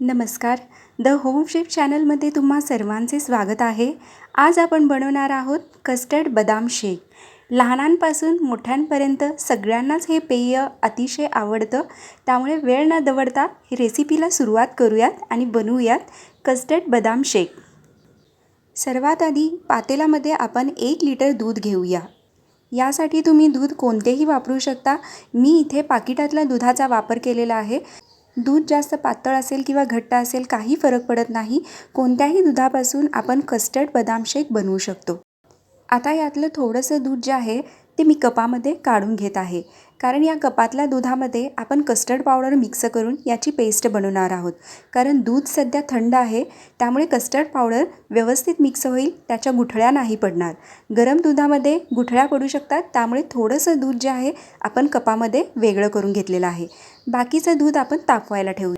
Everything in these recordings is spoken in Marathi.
नमस्कार. द होम शेफ चॅनलमध्ये तुम्हा सर्वांचे स्वागत आहे. आज आपण बनवणार आहोत कस्टर्ड बदाम शेक. लहानांपासून मोठ्यांपर्यंत सगळ्यांनाच हे पेय अतिशय आवडतं. त्यामुळे वेळ न दवडता ही रेसिपीला सुरुवात करूयात आणि बनवूयात कस्टर्ड बदाम शेक. सर्वात आधी पातेलामध्ये आपण एक लिटर दूध घेऊया. यासाठी तुम्ही दूध कोणतेही वापरू शकता. मी इथे पाकिटातल्या दुधाचा वापर केलेला आहे. दूध जास्त पातळ असेल किंवा घट्ट असेल काही फरक पडत नाही. कोणत्याही दुधापासून आपण कस्टर्ड बदाम शेक बनवू शकतो. आता यातलं थोडंसं दूध जे आहे ते मी कपामध्ये काढून घेत आहे. कारण या कपातल्या दुधामध्ये आपण कस्टर्ड पावडर मिक्स करून याची पेस्ट बनवणार आहोत. कारण दूध सध्या थंड आहे त्यामुळे कस्टर्ड पावडर व्यवस्थित मिक्स होईल त्याच्या गुठळ्या नाही पडणार. गरम दुधामध्ये गुठळ्या पडू शकतात त्यामुळे थोडंसं दूध जे आहे आपण कपामध्ये वेगळं करून घेतलेलं आहे. बाकीचं दूध आपण तापवायला ठेवू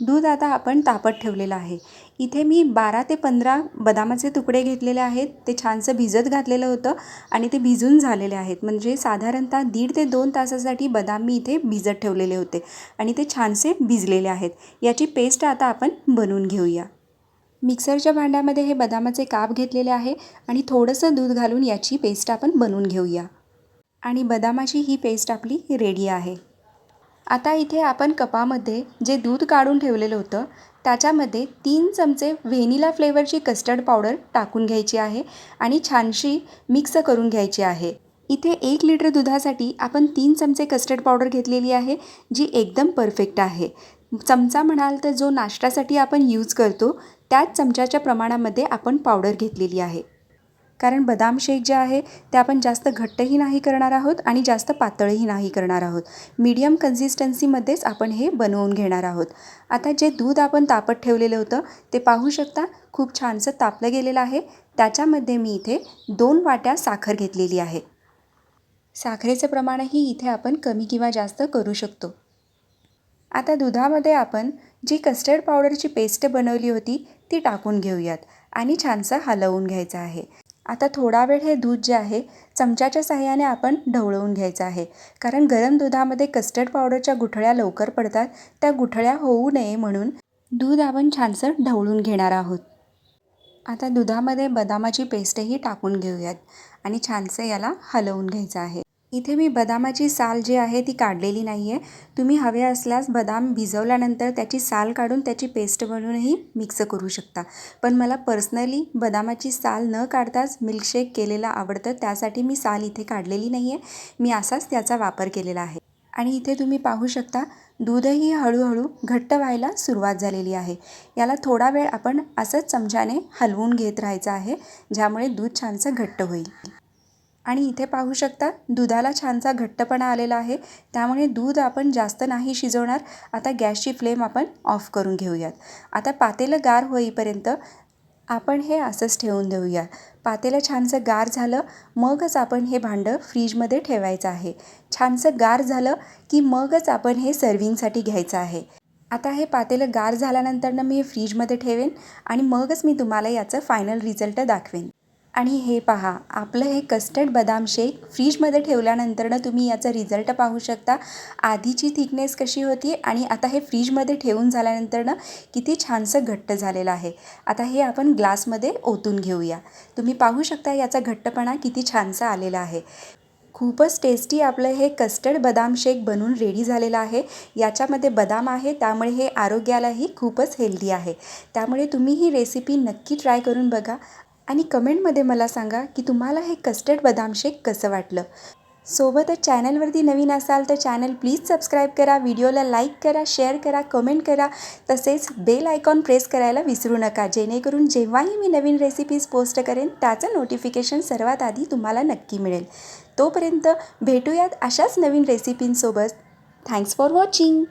दूध आता आपण तापत ठेवलेलं आहे. इथे मी बारा ते पंधरा बदामाचे तुकडे घेतलेले आहेत. ते छानसं भिजत घातलेलं होतं आणि ते भिजून झालेले आहेत. म्हणजे साधारणतः दीड ते दोन तासासाठी बदाम मी इथे भिजत ठेवलेले होते आणि ते छानसे भिजलेले आहेत. याची पेस्ट आता आपण बनवून घेऊया. मिक्सरच्या भांड्यामध्ये हे बदामाचे काप घेतलेले आहे आणि थोडंसं दूध घालून याची पेस्ट आपण बनवून घेऊया. आणि बदामाची ही पेस्ट आपली रेडी आहे. आता इथे आपण कपामध्ये जे दूध काढून ठेवलेलं होतं त्याच्यामध्ये तीन चमचे व्हेनिला फ्लेवरची कस्टर्ड पावडर टाकून घ्यायची आहे आणि छानशी मिक्स करून घ्यायची आहे. इथे एक लिटर दुधासाठी आपण तीन चमचे कस्टर्ड पावडर घेतलेली आहे जी एकदम परफेक्ट आहे. चमचा म्हणाल तर जो नाश्त्यासाठी आपण यूज करतो त्याच चमच्याच्या प्रमाणामध्ये आपण पावडर घेतलेली आहे. कारण बदाम शेक जे आहे ते आपण जास्त घट्टही नाही करणार आहोत आणि जास्त पातळही नाही करणार आहोत. मीडियम कन्सिस्टन्सीमध्येच आपण हे बनवून घेणार आहोत. आता जे दूध आपण तापत ठेवलेलं होतं ते पाहू शकता खूप छानसं तापलं गेलेलं आहे. त्याच्यामध्ये मी इथे दोन वाट्या साखर घेतलेली आहे. साखरेचं प्रमाणही इथे आपण कमी किंवा जास्त करू शकतो. आता दुधामध्ये आपण जी कस्टर्ड पावडरची पेस्ट बनवली होती ती टाकून घेऊयात आणि छानसं हलवून घ्यायचं आहे. आता थोडा वेळ हे दूध जे आहे चमच्याच्या साह्याने आपण ढवळवून घ्यायचं आहे. कारण गरम दुधामध्ये कस्टर्ड पावडरच्या गुठळ्या लवकर पडतात त्या गुठळ्या होऊ नये म्हणून दूध आपण छानसं ढवळून घेणार आहोत. आता दुधामध्ये बदामाची पेस्टही टाकून घेऊयात आणि छानसं याला हलवून घ्यायचं आहे. इथे मी बदामाची साल जी आहे ती काढलेली नाही आहे तुम्ही हवे असल्यास बदाम भिजवल्यानंतर त्याची साल काढून त्याची पेस्ट बनवूनही मिक्स करू शकता. पण मला पर्सनली बदामाची साल न काढताच मिल्कशेक केलेला आवडतं त्यासाठी मी साल इथे काढलेली नाही आहे मी असाच त्याचा वापर केलेला आहे. आणि इथे तुम्ही पाहू शकता दूधही हळूहळू घट्ट व्हायला सुरुवात झालेली आहे. याला थोडा वेळ आपण असंच चमच्याने हलवून घेत राहायचं आहे ज्यामुळे दूध छानसं घट्ट होईल. आणि इथे पाहू शकता दुधाला छानसा घट्टपणा आलेला आहे. त्यामुळे दूध आपण जास्त नाही शिजवणार. आता गॅसची फ्लेम आपण ऑफ करून घेऊयात. आता पातेलं गार होईपर्यंत आपण हे असंच ठेवून देऊया. पातेलं छानसं गार झालं मगच आपण हे भांडं फ्रीजमध्ये ठेवायचं आहे. छानसं गार झालं की मगच आपण हे सर्विंगसाठी घ्यायचं आहे. आता हे पातेलं गार झाल्यानंतरनं मी हे फ्रीजमध्ये ठेवेन आणि मगच मी तुम्हाला याचं फायनल रिझल्ट दाखवेन. आणि हे पहा आपलं हे कस्टर्ड बदाम शेक फ्रीजमध्ये ठेवल्यानंतरनं तुम्ही याचा रिझल्ट पाहू शकता. आधीची थिकनेस कशी होती आणि आता हे फ्रीजमध्ये ठेवून झाल्यानंतरनं किती छानसं घट्ट झालेलं आहे. आता हे आपण ग्लासमध्ये ओतून घेऊया. तुम्ही पाहू शकता याचा घट्टपणा किती छानसा आलेला आहे. खूपच टेस्टी आपलं हे कस्टर्ड बदाम शेक बनून रेडी झालेलं आहे. याच्यामध्ये बदाम आहे त्यामुळे हे आरोग्यालाही खूपच हेल्दी आहे. त्यामुळे तुम्ही ही रेसिपी नक्की ट्राय करून बघा. आणि कमेंटमध्ये मला सांगा की तुम्हाला हे कस्टर्ड बदाम शेक कसं वाटलं. सोबतच चॅनलवरती नवीन असाल तर चॅनल प्लीज सबस्क्राईब करा व्हिडिओला लाईक करा शेअर करा कमेंट करा तसेच बेल आयकॉन प्रेस करायला विसरू नका. जेणेकरून जेव्हाही मी नवीन रेसिपीज पोस्ट करेन त्याचं नोटिफिकेशन सर्वात आधी तुम्हाला नक्की मिळेल. तोपर्यंत भेटूयात अशाच नवीन रेसिपींसोबत थँक्स फॉर वॉचिंग